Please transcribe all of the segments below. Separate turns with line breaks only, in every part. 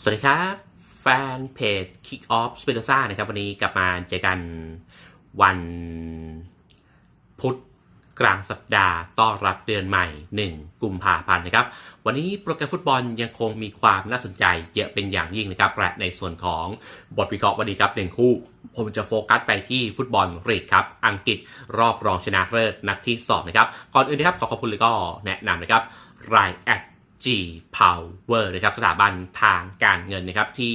สวัสดีครับ แฟนเพจ Kick Off s p i n o z a นะครับ วันนี้กลับมาเจอกันวันพุธกลางสัปดาห์ต้อนรับเดือนใหม่ 1 กุมภาพันธ์นะครับ วันนี้โปรแกรมฟุตบอลยังคงมีความน่าสนใจเยอะเป็นอย่างยิ่งนะครับและในส่วนของบทวิเคราะห์วันนี้ครับหนึ่งคู่ ผมจะโฟกัสไปที่ฟุตบอลรีกครับ อังกฤษรอบรองชนะเลิศนัดที่สองนะครับ ก่อนอื่นนะครับขอขอบคุณเลยก็แนะนำนะครับรายแอด G Power นะครับสถาบันทางการเงินนะครับที่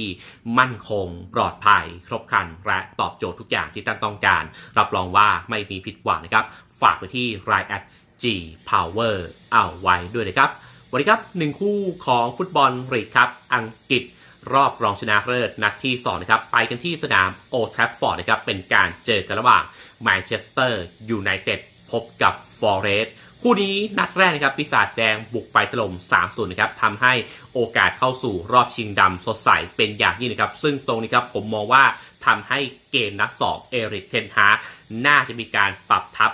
มั่นคงปลอดภัย ครบครัน และตอบโจทย์ทุกอย่างที่ท่านต้องการ รับรองว่าไม่มีผิดหวังนะครับ ฝากไปที่รายแอด G Power เอาไว้ด้วยนะครับ วันนี้ครับหนึ่งคู่ของฟุตบอลรีกครับ อังกฤษรอบรองชนะเลิศนัดที่2นะครับไปกันที่สนามโอทฟฟอร์ดนะครับเป็นการเจอกันระหว่างแมนเชสเตอร์ยูไนเต็ดพบกับฟอเรสต์ คู่นี้นัดแรกนะครับปีศาจแดงบุกไปถล่ม3-0นะครับทำให้โอกาสเข้าสู่รอบชิงดำสดใสเป็นอย่างยิ่งนะครับ ซึ่งตรงนี้ครับผมมองว่าทำให้เกมนัดสองเอริกเทนฮาร์น่าจะมีการปรับทัพ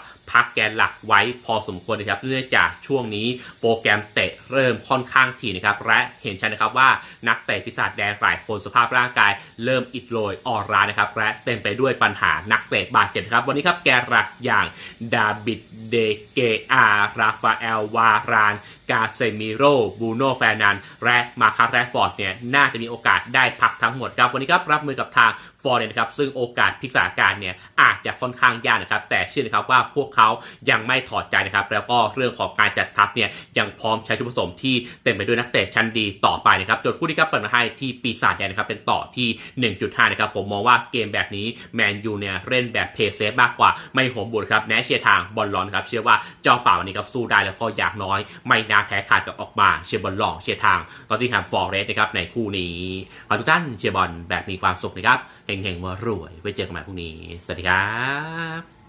นหลักไว้พอสมควรนะครับเนื่องจากช่วงนี้โปรแกรมเตะเริ่มค่อนข้างถี่นะครับและเห็นชัดนะครับว่านักเตะปีศาจแดงหลายคนสภาพร่างกาย เริ่มอิดโรยอ่อนล้านะครับและเต็มไปด้วยปัญหานักเตะบาดเจ็บครับวันนี้ครับแกนหลักอย่างดาบิดเดเกอาราฟาเอลวารานกาเซมิโรบูโนแฟนัน และมาคาแรฟอร์ดเนี่ยน่าจะมีโอกาสได้พักทั้งหมดครับ วันนี้ครับรับมือกับทางฟอร์เรนนะครับ ซึ่งโอกาสพิกสถาการเนี่ยอาจจะค่อนข้างยากนะครับ แต่เชื่อนะครับว่าพวกเขายังไม่ถอดใจนะครับ แล้วก็เรื่องของการจัดทัพเนี่ยยังพร้อมใช้ชุดผสมที่เต็มไปด้วยนักเตะชั้นดีต่อไปนะครับจนคู่นี้ครับเปิดมาให้ที่ปีศาจแดงนะครับเป็นต่อที่ 1.5 นะครับ ผมมองว่าเกมแบบนี้แมนยูเนี่ยเล่นแบบเพย์เซฟมากกว่าไม่โหมบุญครับแนเชียร์ทางบอลลอนครับเชื่อว่าเจ้าเป่านนี้ครับสู้ได้แล้วก็อยากน้อย ไม่น่าแพ้ขาดกับออกมาเชียร์บอลลองเชียร์ทางตอนที่ทำฟอร์เรสนะครับในคู่นี้ขอทุกท่านเชียร์บอลแบบมีความสุขนะครับเฮงๆมารวยไว้เจอกันใหม่พรุ่งนี้สวัสดีครับ